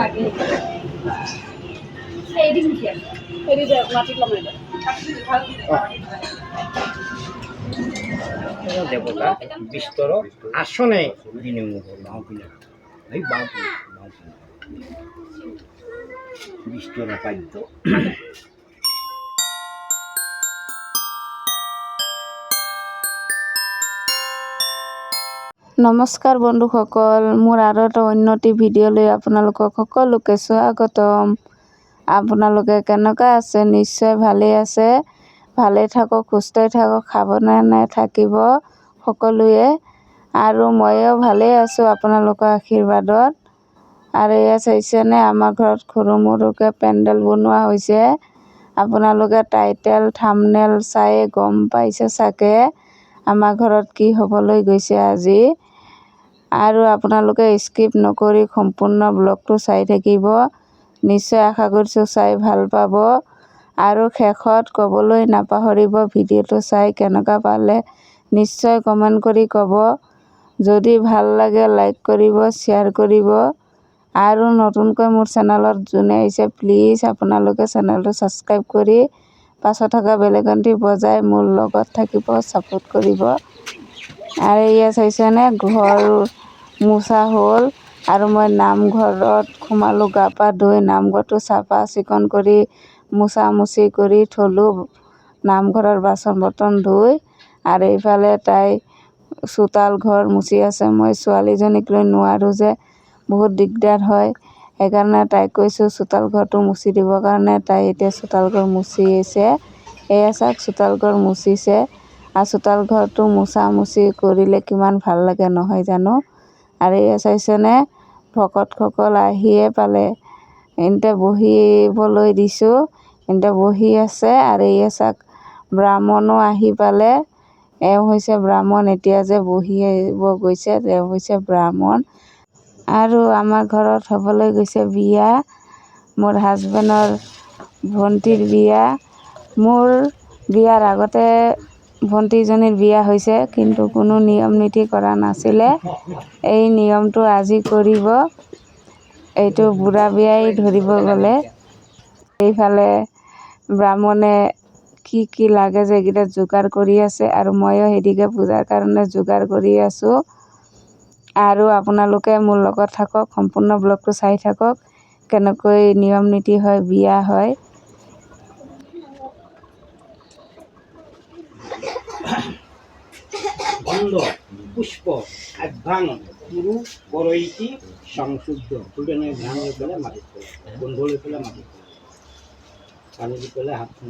লাগে? এদিন কি এদি মাটি লমাই দে দেবতা বিস্তর আসনে। বিনিময় এই বিস্তর পাদ্য নমস্কাৰ বন্ধুসকল মোৰ আৰু এটা অন্যটি ভিডিঅ'লৈ আপোনালোকক সকলোকে স্বাগতম। আপোনালোকে কেনেকুৱা আছে? নিশ্চয় ভালেই আছে। ভালেই থাকক, সুস্থই থাকক, সাৱধানে থাকিব সকলোৱে। আৰু ময়ো ভালেই আছোঁ আপোনালোকৰ আশীৰ্বাদত। আৰু এয়া চাইছেনে, আমাৰ ঘৰত সৰু মৰুকৈ পেণ্ডেল বনোৱা হৈছে। আপোনালোকে টাইটেল, থামনেল চাই গম পাইছে চাগে। আমাৰ ঘৰত কি হ'বলৈ গৈছে আজি? আৰু আপোনালোকে স্কিপ নকৰি সম্পূৰ্ণ ব্লগটো চাই থাকিব। নিশ্চয় আশা কৰিছোঁ চাই ভালো পাব। আৰু শেষত ক'বলৈ নাপাহৰিব ভিডিঅ'টো চাই কেনেকুৱা পালে নিশ্চয় কমেণ্ট কৰি ক'ব। যদি ভালো লাগে লাইক কৰিব, শ্বেয়াৰ কৰিব। আৰু নতুনকৈ মোৰ চেনেলত যোনে আহিছে প্লিজ আপোনালোকে চেনেলটো ছাবস্ক্ৰাইব কৰি পাছত থকা বেলেগনটি বজাই মোৰ লগত থাকিব ছাপোৰ্ট কৰিব। আৰু এয়া চাইছেনে? ঘৰ মোচা হ'ল আৰু মই নামঘৰত সোমালোঁ, গা পা ধুই নামঘৰটো চাফা চিকুণ কৰি মোচা মুচি কৰি থ'লোঁ, নামঘৰৰ বাচন বৰ্তন ধুই। আৰু এইফালে তাই চোতাল ঘৰ মুচি আছে। মই ছোৱালীজনীক লৈ নোৱাৰোঁ যে, বহুত দিগদাৰ হয়। সেইকাৰণে তাইক কৈছোঁ, চোতাল ঘৰটো মুচি দিবৰ কাৰণে তাই এতিয়া চোতাল ঘৰ মুচিছে এয়া চাওক, চোতাল ঘৰ মুচিছে আৰু ঘৰটো মোচা মুচি কৰিলে কিমান ভালো লাগে নহয় জানো? আৰু এয়া চাইছেনে? ভকতসকল আহিয়ে পালে। এন্তে বহিবলৈ দিছোঁ। এন্তে বহি আছে আৰু এয়া চাওক ব্ৰাহ্মণো আহি পালে। এওঁ হৈছে ব্ৰাহ্মণ, এতিয়া যে বহিব গৈছে, তেওঁ হৈছে ব্ৰাহ্মণ। আৰু আমাৰ ঘৰত হ'বলৈ গৈছে বিয়া, মোৰ হাজবেণ্ডৰ ভণ্টীৰ বিয়া। মোৰ বিয়াৰ আগতে ভণ্টীজনীৰ বিয়া হৈছে, কিন্তু কোনো নিয়ম নীতি কৰা নাছিলে। এই নিয়মটো আজি কৰিব, এইটো বুঢ়া বিয়াই ধৰিব গ'লে। এইফালে ব্ৰাহ্মণে কি কি লাগে যে এইকেইটা যোগাৰ কৰি আছে আৰু ময়ো সেইদিকে পূজাৰ কাৰণে যোগাৰ কৰি আছোঁ। আৰু আপোনালোকে মোৰ লগত থাকক, সম্পূৰ্ণ ব্লগটো চাই থাকক, কেনেকৈ নিয়ম নীতি হয়, বিয়া হয়। গন্ধ পুষ্প অভ্যাং পুরু বরইটি সংশুদ্ধ। ফুলটানে ঘ্রাণ লৈ পেলাই মাটিত পেলাই গোন্ধ লৈ পেলাই মাটিত পেলাই পানী দি পেলাই হাতখন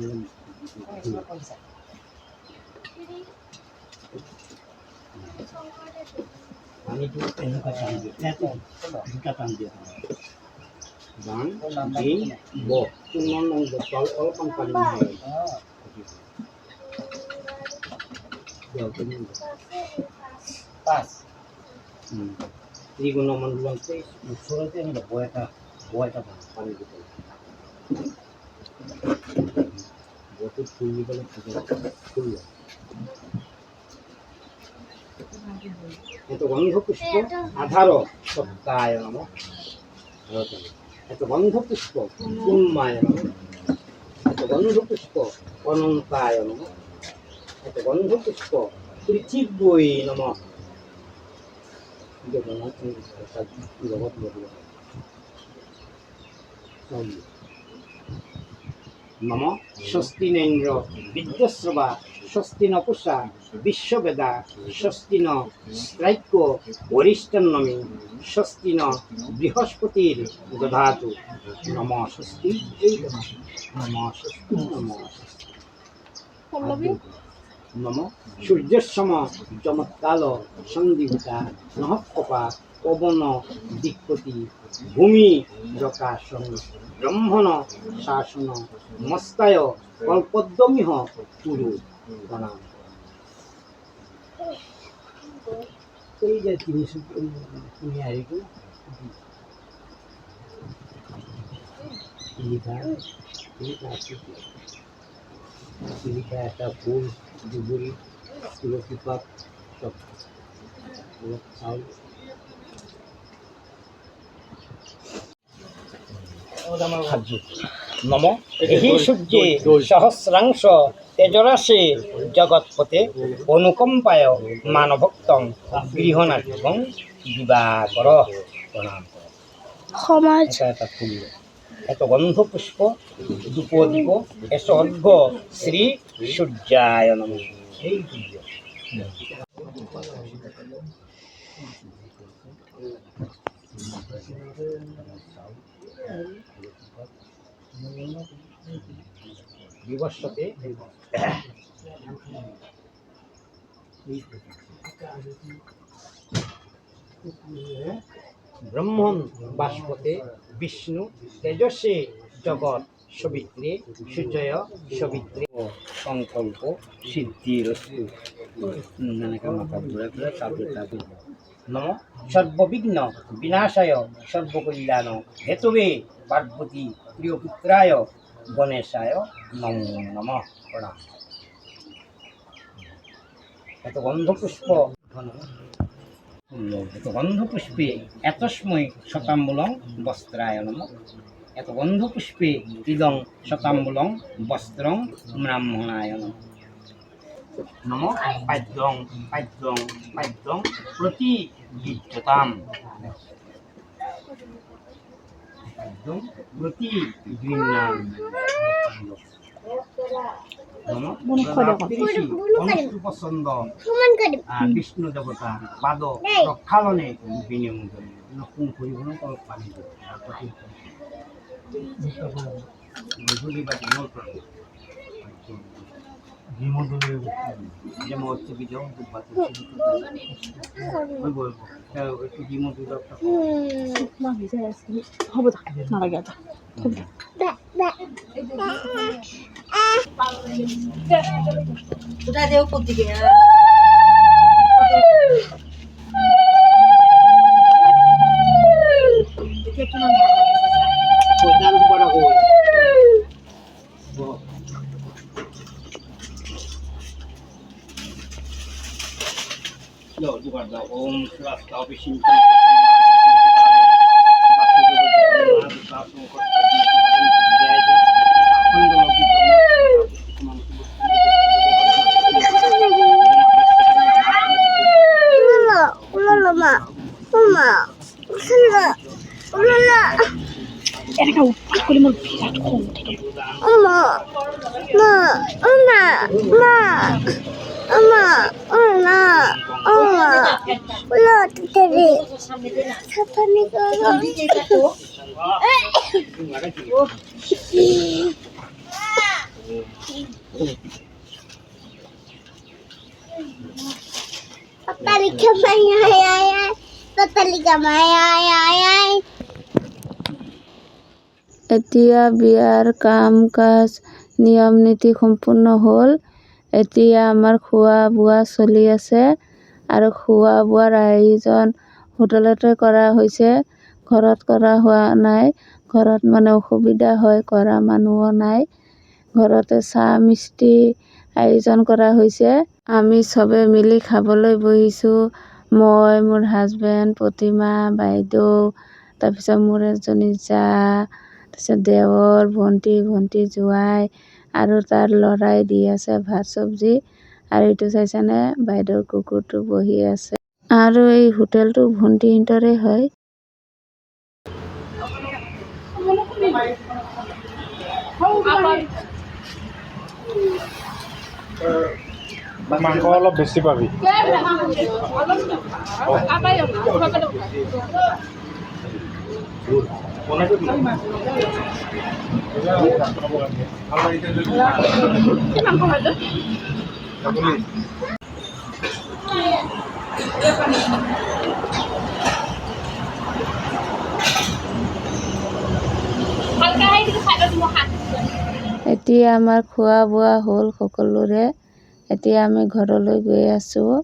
পানীটো এনেকুৱা টান দিয়ে দুটা টান দিয়ে বান দিন ব। তল অলপমান পানী পাঁচ ত্ৰিগুণ মণ্ডলতে ওচৰতে এনেকৈ ব এটা ব এটা পানী পানী দি পেলাই ফুল দি ফুল এত গন্ধ পুষ্প আধার সত্তায় নম এত গন্ধ পুষ্প উন্মায় নম এত গন্ধ পুষ্প অনন্তায় নম এত গন্ধ পুষ্প পৃথিবী নম। জগন্নাথ জগৎ বদল নম। স্বস্তি নেন্দ্র বিদ্যস্রবা স্বস্তি নপুষা বিশ্ববেদা স্বস্তি ন স্ত্রাইক্য বরিষ্ঠন্নমী স্বস্তি ন বৃহস্পতির দধাতু নম স্বস্তি। নম। স্বস্তি নম স্বস্তি। নম সূর্যসম চমৎকাল সন্দিহিতা নহকপা পবন দিকপতি ভূমি রকাশন ব্রহ্মণ শাসন মস্তায় কল্পদ্যমিহ পুরু প্রণাম চিলিকা একটা ফুল দুবুরি তুলসী পাত সব। চাউল নম। এই সূর্যে সহস্রাংশ তেজরাশে জগৎপতে অনুকম্পায় মানভক্তং গৃহনাথং দিবাকর প্রণাম। করো। সমাজ এটা ফুল। এত গন্ধ পুষ্প ধূপ দীপ এস অর্ঘ শ্রী সূর্যায় নম এই সূর্য ব্রহ্মণ বাষ্পতে বিষ্ণু তেজস্বে জগৎ সবিত্রে, সূর্যয় সবিত্রে। সংকল্প তাদের নম সর্ববিঘ্ন বিনাশায় সর্বকল্যাণ হেতবে পার্বতী প্রিয়পুত্রায় গণেশায় নমো নম প্রণাম। এত গন্ধপুষ্প। গন্ধপুষ্পে এতস্ময় শতাম্বুলং বস্ত্রায় নম এত গন্ধপুষ্পে ইদং শতাম্বুলং বস্ত্রং ব্রাহ্মণায় নম পাদ্যং পাদ্যং পাদ্যং প্রতি বিদ্যতাম প্রতি গৃহ্ণাম করে। আহ, বিষ্ণু দেবতা বাদ প্রক্ষালনে বিনিয়োগ নতুন পরিবহন কর পানি গধূলি বা দিনৰ পৰা যেমন হচ্ছে বিজয় মই বলবো একটু ডিমো দুধ হ'ব ma mama ma mama mama mama ulala tadi siapa nih kalau Papalika mayayay Papalika mayayay এতিয়া বিয়াৰ কাম কাজ নিয়ম নীতি সম্পূৰ্ণ হ'ল। এতিয়া আমাৰ খোৱা বোৱা চলি আছে আৰু খোৱা বোৱাৰ আয়োজন হোটেলতে কৰা হৈছে। ঘৰত কৰা হোৱা নাই। ঘৰত মানে অসুবিধা হয় কৰা মানুহো নাই। ঘৰতে চাহ মিষ্টি আয়োজন কৰা হৈছে। আমি চবে মিলি খাবলৈ বহিছোঁ। মই মোৰ হাজবেণ্ড প্ৰতিমা বাইদেউ তাৰপিছত মোৰ এজনী জা তাৰপিছত দেৱৰ ভণ্টি ভণ্টি জোৱাই আৰু তাৰ ল'ৰাই দি আছে ভাত চব্জি আৰু এইটো চাইছেনে? বাইদেউৰ কুকুৰটো বহি আছে। আৰু এই হোটেলটো ভণ্টিহঁতৰে হয়। মাংস অলপ বেছি পাবি। এতিয়া আমাৰ খোৱা বোৱা হ'ল সকলোৰে। এতিয়া আমি ঘৰলৈ গৈ আছোঁ।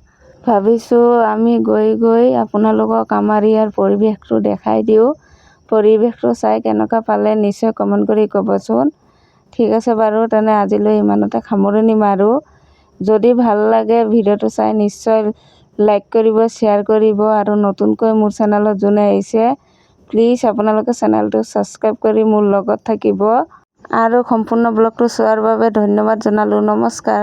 ভাবিছোঁ আমি গৈ গৈ আপোনালোকক আমাৰ ইয়াৰ পৰিৱেশটো দেখাই দিওঁ। পৰিৱেশটো চাই কেনেকুৱা পালে নিশ্চয় কমেণ্ট কৰি ক'বচোন। ঠিক আছে বাৰু, তেনে আজিলৈ ইমানতে সামৰণি মাৰোঁ। যদি ভালো লাগে ভিডিঅ'টো চাই নিশ্চয় লাইক কৰিব, শ্বেয়াৰ কৰিব আৰু নতুনকৈ মোৰ চেনেলত যোনে আহিছে, প্লিজ আপোনালোকে চেনেলটো ছাবস্ক্ৰাইব কৰি মোৰ লগত থাকিব। আৰু সম্পূৰ্ণ ব্লগটো চোৱাৰ বাবে ধন্যবাদ জনালোঁ, নমস্কাৰ।